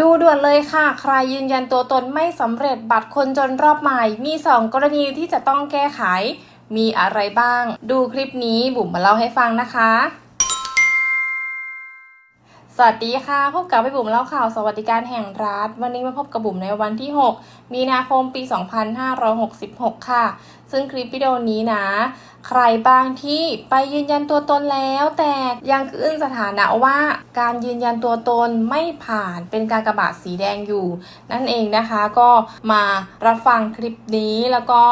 ดูด่วนเลยค่ะ ใครยืนยันตัวตนไม่สำเร็จบัตรคนจนรอบใหม่ มี 2 กรณีที่จะต้องแก้ไข มีอะไรบ้าง ดูคลิปนี้บุ๋มมาเล่าให้ฟังนะคะ สวัสดีค่ะ พบกับไปบุ๋มเล่าข่าวสวัสดิการแห่งรัฐ วันนี้มาพบกับบุ๋มในวันที่ 6 มีนาคมปี 2566 ค่ะ ซึ่งคลิปวิดีโอนี้นะ ใครบ้างที่ไปยืนยันตัวตนแล้วแต่ยังขึ้นสถานะว่าการยืนยันตัวตนไม่ผ่านเป็นการกระบาดสีแดงอยู่ นั่นเองนะคะก็มารับฟังคลิปนี้แล้วก็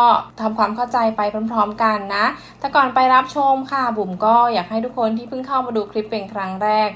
ทำความเข้าใจไปพร้อมๆกันนะแต่ก่อนไปรับชมค่ะบุ๋มก็อยากให้ทุกคนที่เพิ่งเข้ามาดูคลิปเป็นครั้งแรก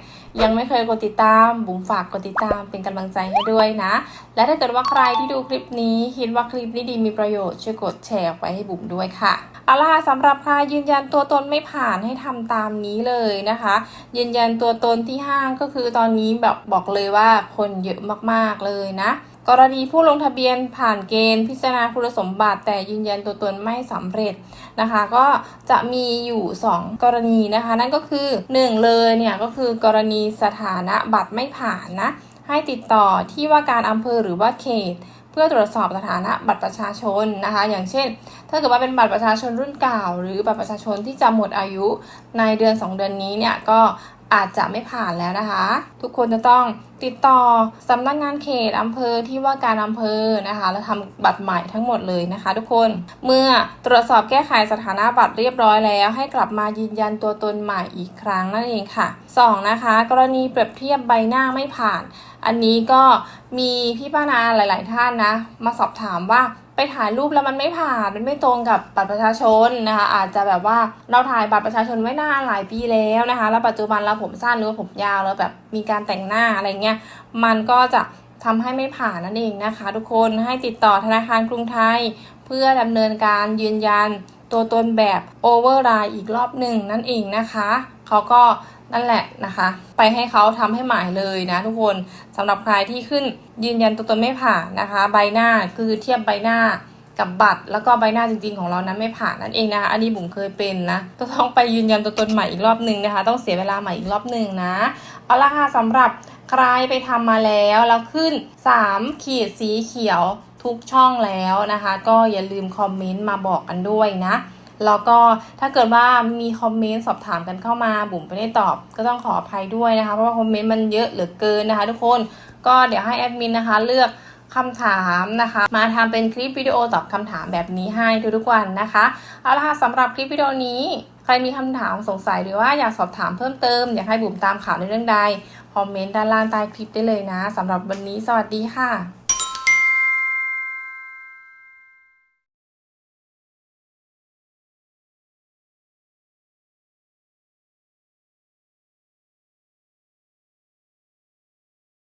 ยังไม่เคยกดติดตามบุ๋มฝากกดติดตามเป็นกำลังใจให้ด้วยนะ และถ้าเกิดว่าใครที่ดูคลิปนี้คิดว่าคลิปนี้ดีมีประโยชน์ช่วยกดแชร์ไปให้บุ๋มด้วยค่ะเอาล่ะสำหรับใครยืนยันตัวตนไม่ผ่านให้ทำตามนี้เลยนะคะ ยืนยันตัวตนที่ห้างก็คือตอนนี้แบบบอกเลยว่าคนเยอะมากๆเลยนะ กรณีผู้ลงทะเบียนผ่านเกณฑ์พิจารณาคุณสมบัติ แต่ยืนยันตัวตนไม่สำเร็จนะคะ ก็จะมีอยู่ 2 กรณีนะคะ นั่นก็คือ 1 เลยเนี่ยก็คือกรณีสถานะบัตรไม่ผ่านนะให้ติดต่อที่ว่าการอำเภอหรือว่าเขต พื่อตรวจสอบสถานะบัตรประชาชนนะคะ อย่างเช่น ถ้าเกิดว่าเป็นบัตรประชาชนรุ่นเก่า หรือบัตรประชาชนที่จะหมดอายุในเดือน 2 เดือนนี้เนี่ยก็ อาจจะไม่ผ่านแล้วนะคะ ทุกคนจะต้องติดต่อสำนักงานเขตอำเภอที่ว่าการอำเภอนะคะ แล้วทำบัตรใหม่ทั้งหมดเลยนะคะ ทุกคนเมื่อตรวจสอบแก้ไขสถานะบัตรเรียบร้อยแล้ว ให้กลับมายืนยันตัวตนใหม่อีกครั้งนั่นเองค่ะ 2. นะคะ กรณีเปรียบเทียบใบหน้าไม่ผ่าน อันนี้ก็มีพี่ป้านาหลาย ๆ ท่านนะ มาสอบถามว่า ไปถ่ายรูปแล้วมันไม่ผ่านมันไม่ตรงกับบัตรประชาชนนะคะ อาจจะแบบว่าเราถ่ายบัตรประชาชนไว้หน้าหลายปีแล้วนะคะ แล้วปัจจุบันเราผมสั้นหรือผมยาวแล้วแบบมีการแต่งหน้าอะไรเงี้ยมันก็จะทำให้ไม่ผ่านนั่นเองนะคะ ทุกคนให้ติดต่อธนาคารกรุงไทย เพื่อดำเนินการยืนยันตัวตนแบบโอเวอร์ไ e อีกรอบหนึ่งนั่นเองนะคะ เขาก็ นั่นแหละนะคะ ไปให้เขาทำให้หมายเลยนะทุกคนสำหรับใครที่ขึ้นยืนยันตัวตนไม่ผ่านนะคะ ใบหน้าคือเทียบใบหน้ากับบัตรแล้วก็ใบหน้าจริงๆของเรานั้นไม่ผ่านนั่นเองนะคะอันนี้บุ๋มเคยเป็นนะต้องไปยืนยันตัวตนใหม่อีกรอบหนึ่งนะคะ ต้องเสียเวลาใหม่อีกรอบหนึ่งนะเอาละค่ะสำหรับใครไปทำมาแล้วแล้วขึ้น 3 ขีดสีเขียวทุกช่องแล้วนะคะ ก็อย่าลืมคอมเมนต์มาบอกกันด้วยนะ แล้วก็ถ้าเกิดว่ามีคอมเมนต์สอบถามกันเข้ามาบุ๋มไม่ได้ตอบ ก็ต้องขออภัยด้วยนะคะ เพราะว่าคอมเมนต์มันเยอะเหลือเกินนะคะ ทุกคนก็เดี๋ยวให้แอดมินนะคะเลือกคำถามนะคะ มาทำเป็นคลิปวิดีโอตอบคำถามแบบนี้ให้ทุกๆวันนะคะเอาละค่ะสำหรับคลิปวิดีโอนี้ ใครมีคำถามสงสัยหรือว่าอยากสอบถามเพิ่มเติม อยากให้บุ๋มตามข่าวในเรื่องใดคอมเมนต์ด้านล่างใต้คลิปได้เลยนะสำหรับวันนี้สวัสดีค่ะ